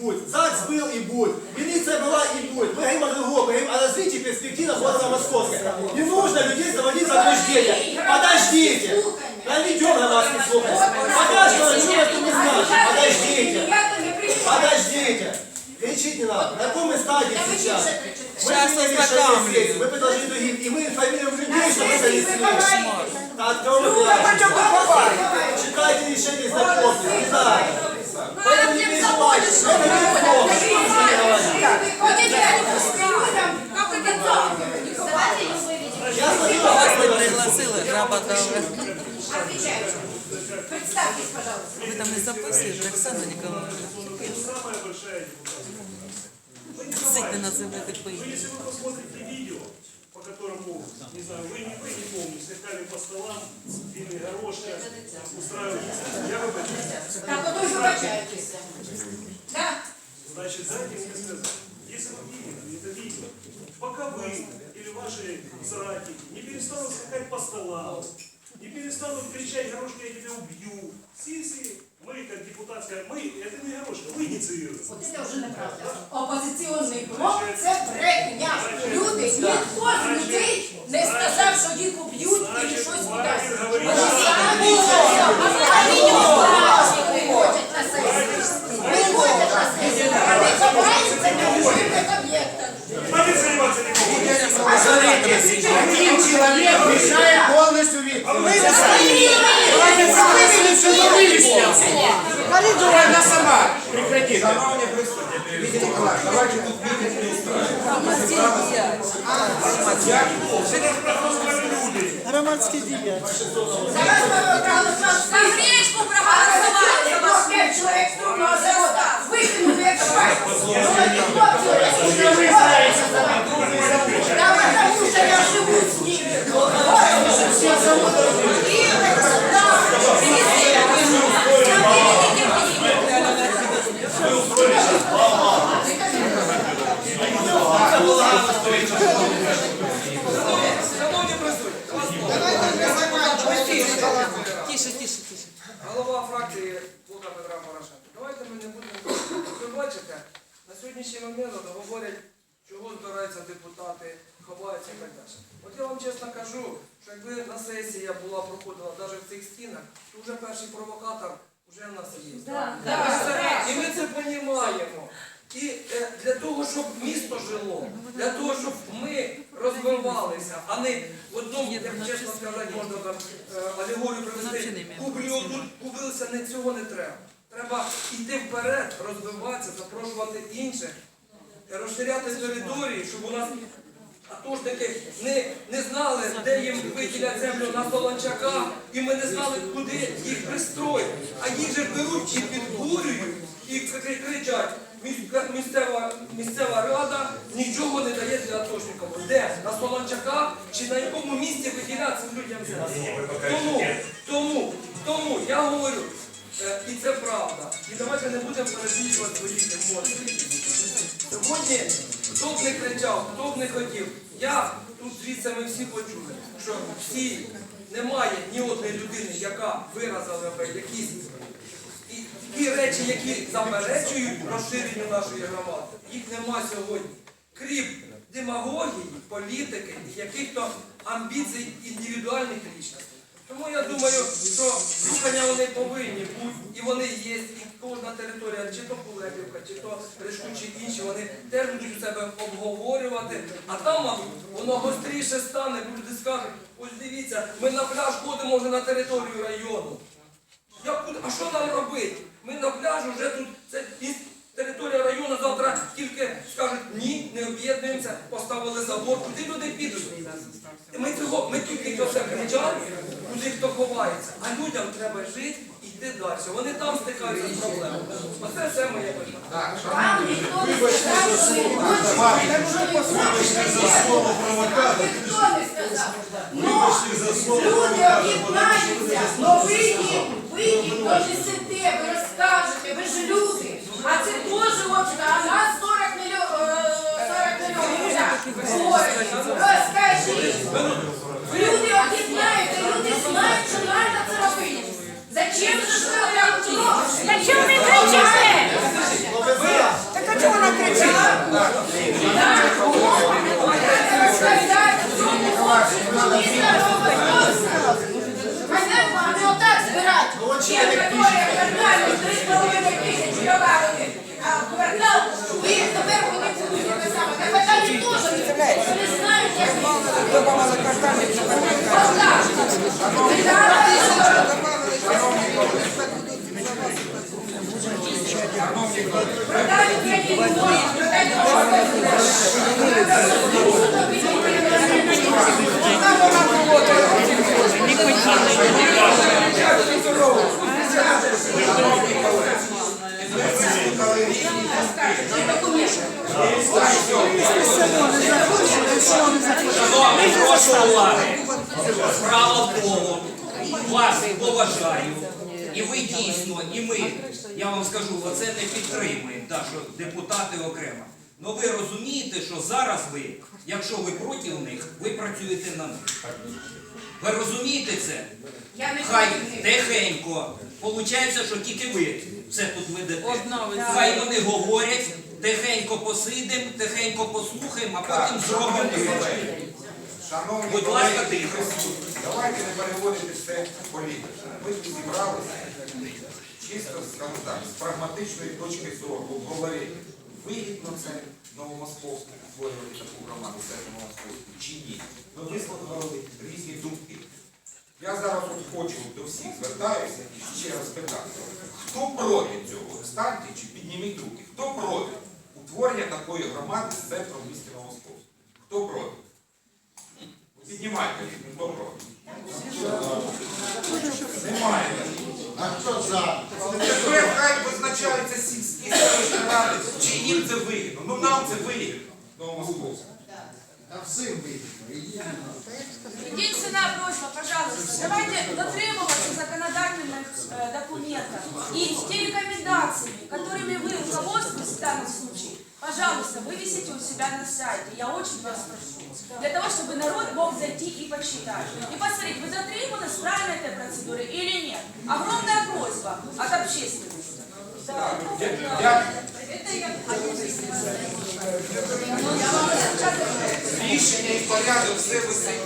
будет. ЗАГС был и будет. Милиция была и будет. Мы говорим о другом, мы говорим о развитии перспективах города Московска. Не нужно людей заводить в заблуждение. Подождите. Наведем на вас не слухать. Пока что ничего это не значит. Подождите. Подождите. Кричить не надо. На каком мы стадии сейчас? Мы Сейчас Мы предложили другим. И мы информируем людей, что мы занесли. Читайте решение знакомьтесь. Не надо. Поэтому не переживайте. Это не плохо. Что вы Я смотрю, Вас не как вы пригласили, жаба дала. Представьтесь, пожалуйста. Ви там не записуєте, Оксана Ніколаївна. Самая большая депутатская. Цик не називайте по Вы імені. если вы посмотрите видео, по которому, не знаю, вы не, вы не помните, скакали по столам, били горошка, устраивали. Я в этом. Так, вот вы выбачаетесь. Да? Значит, дайте мне сказать, если вы видели это видео, пока вы или ваши соратники не перестанут скакать по столам, не перестанут кричать горошка, я тебя убью, если мы, как депутатская, мы, это не горошка, вы инициируем. От це вже неправда. Опозиційний блок це брехня. Люди, ніхто з людей Она сама прекратит. Видите, Николай, давайте тут митинг не устраивать. Громадський діяч. Зараз ми проголосували. Проголосували. П'ять чоловік з трубного заводу. Викинули як что я живу с ними. Шановні Тише, тише, тише. голова фракції Блока Петра Порошенка. Давайте ми не будемо. Ви бачите, на сьогоднішній момент говорять, чого збираються депутати, ховаються і так далі. От я вам чесно кажу, що якби на сесія була проходила навіть в цих стінах, то вже перший провокатор вже в нас є. І ми це розуміємо. І е, для того, щоб місто жило, для того, щоб ми розвивалися, а не в одному, як чесно сказати, можна там е, алегорію привести, кублі отут кубилися, не цього не треба. Треба йти вперед, розвиватися, запрошувати інших, розширяти території, щоб у нас атошники не, не знали, де їм виділять землю на Солончака, і ми не знали, куди їх пристроїти. А їх же беруть і підбурюють, і кричать. «Міська- Місцева, місцева рада нічого не дає для атошників. Де? На Солончака чи на якому місці виділяти цим людям землю? Тому, тому, тому я говорю, е, і це правда. І давайте не будемо перебільшувати свої емоції. Сьогодні хто б не кричав, хто б не хотів. Я тут звідси ми всі почули, що всі немає ні одної людини, яка виразила би якісь ті речі, які заперечують розширенню нашої громади. Їх нема сьогодні. Крім демагогії, політики яких-то амбіцій індивідуальних лічностей. Тому я думаю, що слухання вони повинні бути, і вони є, і кожна територія, чи то Кулебівка, чи то Ришку, чи інші, вони теж будуть у себе обговорювати. А там, мабуть, воно гостріше стане, люди скажуть, ось дивіться, ми на пляж ходимо вже на територію району. Як куди? А що нам робити? Ми на пляжі вже тут це територія району завтра тільки скажуть ні, не об'єднуємося, поставили забор. Куди люди підуть? Ми цього, ми тільки це все кричали, куди хто ховається. А людям треба жити і йти далі. Вони там стикаються з проблемами. Оце все моє питання. Вам ніхто не сказав, що ви хочете, хочете. Ніхто не сказав. Люди об'єднаються, но ви їм, ви їм донесете, ви розкажете, ви ж люди. А це теж відкривали. А квартал, і тепер вони будуть те саме. Прошу уваги. Справа в тому, вас поважаю, і ви дійсно, і ми, я вам скажу, оце не підтримуємо, що депутати окремо. Ну ви розумієте, що зараз ви, якщо ви проти них, ви працюєте на них. Ви розумієте це? Я не Хай тихенько. Получається, що тільки ви все тут ведете. Одна ви Хай вони говорять, тихенько посидимо, тихенько послухаємо, а потім зробимо. Шановні Будь ласка, і тихо. присутні, давайте не переводити все в політику. Ми тут зібралися чисто, скажімо так, з прагматичної точки зору обговорити, вигідно це Новомосковську створювати таку громаду, це Новомосковську, чи ні. Ми вислухали різні думки. Я зараз от хочу до всіх звертаюся і ще раз питати, хто проти цього? Встаньте чи підніміть руки. Хто проти утворення такої громади з центром в місті Новомосковську? Хто проти? Піднімайте, вигідно. Нам це вигідно. Новомосковську. Единственная просьба, пожалуйста, давайте дотримываться законодательных э, документов и те рекомендации, которыми вы руководствуетесь в данном случае, пожалуйста, вывесите у себя на сайте. Я очень вас прошу. Для того, чтобы народ мог зайти и почитать. И посмотреть, вы дотримывались правильно этой процедуры или нет. Огромная просьба от общественности. Я Это я рішення і порядок все висить